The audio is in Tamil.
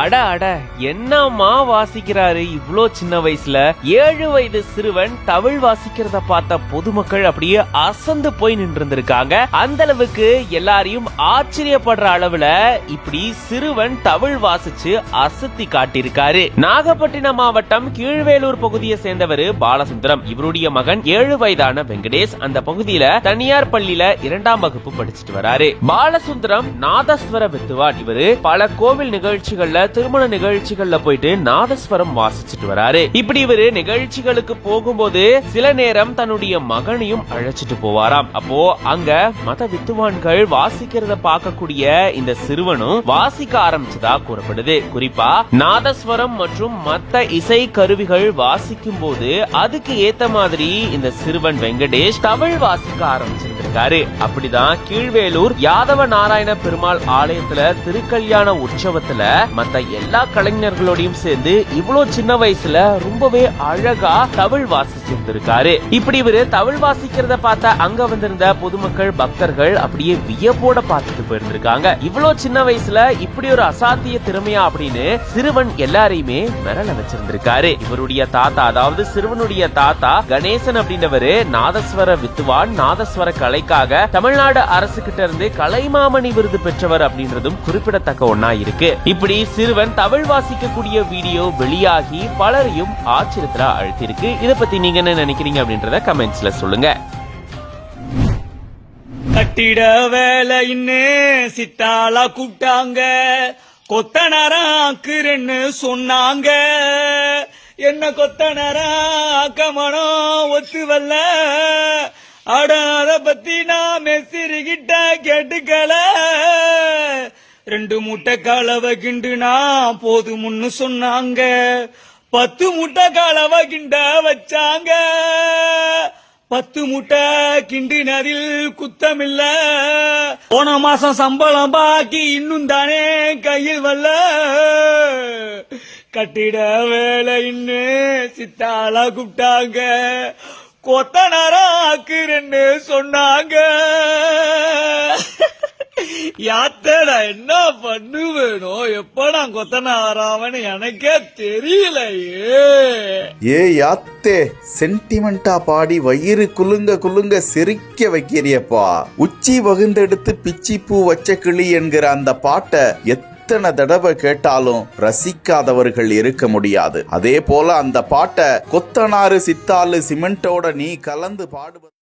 அட அட என்னம்மா வாசிக்கிறாரு இவ்ளோ சின்ன வயசுல? ஏழு வயது சிறுவன் தமிழ் வாசிக்கிறத பார்த்த பொதுமக்கள் அப்படியே அசந்து போய் நின்று இருந்திருக்காங்க அந்த அளவுக்கு எல்லாரையும் ஆச்சரியப்படுற அளவுல இப்படி சிறுவன் தமிழ் வாசிச்சு அசத்தி காட்டியிருக்காரு. நாகப்பட்டினம் மாவட்டம் கீழ்வேலூர் பகுதியை சேர்ந்தவர் பாலசுந்தரம். இவருடைய மகன் ஏழு வயதான வெங்கடேஷ் அந்த பகுதியில தனியார் பள்ளியில இரண்டாம் வகுப்பு படிச்சுட்டு வராரு. பாலசுந்தரம் நாதஸ்வர வித்துவான் இவரு. பல கோவில் நிகழ்ச்சிகள்ல திருமண நிகழ்ச்சிகள்ல போயிட்டு நாதஸ்வரம் வாசிச்சுட்டு வராரு. இப்படி இவரு நிகழ்ச்சிகளுக்கு போகும்போது சில நேரம் தன்னுடைய மகனையும் அழைச்சிட்டு போவாராம். அப்போ அங்க மத வித்துவான்கள் வாசிக்கிறத பார்க்கக்கூடிய இந்த சிறுவனும் வாசிக்க ஆரம்பிச்சதா கூறப்படுது. குறிப்பா நாதஸ்வரம் மற்றும் மத்த இசை கருவிகள் வாசிக்கும் போது அதுக்கு ஏத்த மாதிரி இந்த சிறுவன் வெங்கடேஷ் தமிழ் வாசிக்க வந்திருக்காரு. அப்படிதான் கீழ்வேலூர் யாதவ நாராயண பெருமாள் ஆலயத்துல திருக்கல்யாண உற்சவத்துல மத்த எல்லா கலைஞர்களோடையும் சேர்ந்து இவ்வளவு சின்ன வயசுல ரொம்பவே அழகா தமிழ் வாசிச்சிருந்திருக்காரு இப்படி இவரு தமிழ் வாசிக்கிறத பார்த்த அங்க வந்திருந்த பொதுமக்கள் பக்தர்கள் அப்படியே வியப்போட பார்த்துட்டு போயிருந்திருக்காங்க. இவ்வளவு சின்ன வயசுல இப்படி ஒரு அசாத்திய திறமையா அப்படின்னு சிறுவன் எல்லாரையுமே மிரள வச்சிருந்திருக்காரு. இவருடைய தாத்தா அதாவது சிறுவனுடைய தாத்தா கணேசன் அப்படின்றவரு நாதஸ்வர வித்துவான் நாதஸ்வர கலைக்காக தமிழ்நாடு அரசு கிட்ட இருந்து கலைமாமணி விருது பெற்றவர் அப்படின்றதும் குறிப்பிடத்தக்க ஒன்னா இருக்கு. இப்படி சிறுவன் தமிழ் வாசிக்கக்கூடிய வீடியோ வெளியாகி பலரையும் ஆச்சரியத்துல அழுத்திருக்கு இத பத்தி நீங்க என்ன நினைக்கிறீங்க அப்படின்றத கமெண்ட்ஸ்ல சொல்லுங்க. கட்டிட வேலைன்னு சித்தாளா கூப்பிட்டாங்க. கொத்தனராக்குறேன்னு சொன்னாங்க. என்ன கொத்தனரா கொத்தனராக்கமனம் ஒத்து வரல அட பத்தி நான் மெசிறிகிட்ட கேட்டுக்கல. ரெண்டு மூட்டை கலவை கிண்டுனா போதுமுன்னு சொன்னாங்க. பத்து முட்டை கலவை கிண்ட வச்சாங்க. பத்து முட்டை கிண்டினதில் குத்தமில்ல. போன மாசம் சம்பளம் பாக்கி இன்னும் தானே கையில் வரல கட்டிட வேலை இன்னு சித்தாளா கூப்பிட்டாங்க. கொத்தனாராக்குறேன்னு சொன்னாங்க. யாத்தடா என்ன பண்ணுவேனோ எப்ப நான் கொத்தனாராவன்னு எனக்கே தெரியலையே. ஏ யாத்தே சென்டிமெண்டா பாடி வயிறு குலுங்க குலுங்க சிரிக்க வைக்கிறியப்பா. உச்சி வகுந்தெடுத்து பிச்சி பூ வச்ச கிளி என்கிற அந்த பாட்டை எத்தனை தடவை கேட்டாலும் ரசிக்காதவர்கள் இருக்க முடியாது. அதே போல அந்த பாட்டை கொத்தனாறு சித்தாலு சிமெண்டோட நீ கலந்து பாடுவது